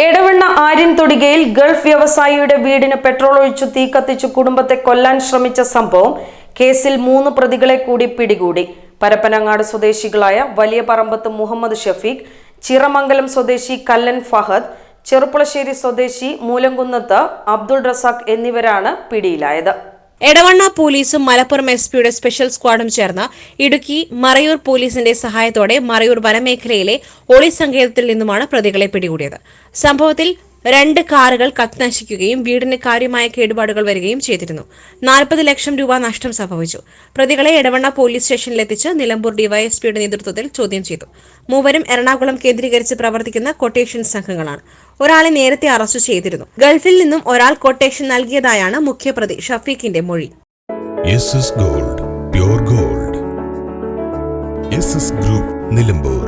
പീരുമേടുകുടികയിൽ Gulf വ്യവസായിയുടെ വീടിന് petrol ഒഴിച്ചു തീ കത്തിച്ചു കുടുംബത്തെ കൊല്ലാൻ ശ്രമിച്ച സംഭവം കേസിൽ മൂന്ന് പ്രതികളെ കൂടി പിടികൂടി. പരപ്പനങ്ങാട് സ്വദേശികളായ വലിയ പറമ്പത്ത് മുഹമ്മദ് ഷഫീഖ് ചിറമംഗലം സ്വദേശി കല്ലൻ ഫഹദ് ചെറുപ്പുളശ്ശേരി സ്വദേശി മൂലംകുന്നത്ത് അബ്ദുൾ റസാഖ് എന്നിവരാണ് പിടിയിലായത്. എടവണ്ണ പോലീസും മലപ്പുറം എസ് പിയുടെ സ്പെഷ്യൽ സ്ക്വാഡും ചേർന്ന് ഇടുക്കി മറയൂർ പോലീസിന്റെ സഹായത്തോടെ മറയൂർ വനമേഖലയിലെ ഒളി സങ്കേതത്തിൽ നിന്നുമാണ് പ്രതികളെ പിടികൂടിയത്. സംഭവത്തിൽ രണ്ട് കാറുകൾ കത്തിനശിക്കുകയും വീടിന് കാര്യമായ കേടുപാടുകൾ വരികയും ചെയ്തിരുന്നു. നാൽപ്പത് ലക്ഷം രൂപ നഷ്ടം സംഭവിച്ചു. പ്രതികളെ എടവണ്ണ പോലീസ് സ്റ്റേഷനിലെത്തിച്ച് നിലമ്പൂർ ഡിവൈഎസ്പിയുടെ നേതൃത്വത്തിൽ ചോദ്യം ചെയ്തു. മൂവരും എറണാകുളം കേന്ദ്രീകരിച്ച് പ്രവർത്തിക്കുന്ന കൊട്ടേഷൻ സംഘങ്ങളാണ്. ഒരാളെ നേരത്തെ അറസ്റ്റ് ചെയ്തിരുന്നു. ഗൾഫിൽ നിന്നും ഒരാൾ കൊട്ടേഷൻ നൽകിയതായാണ് മുഖ്യപ്രതി ഷഫീഖിന്റെ മൊഴി. Gold gold. ഗ്രൂപ്പ് നിലമ്പൂർ.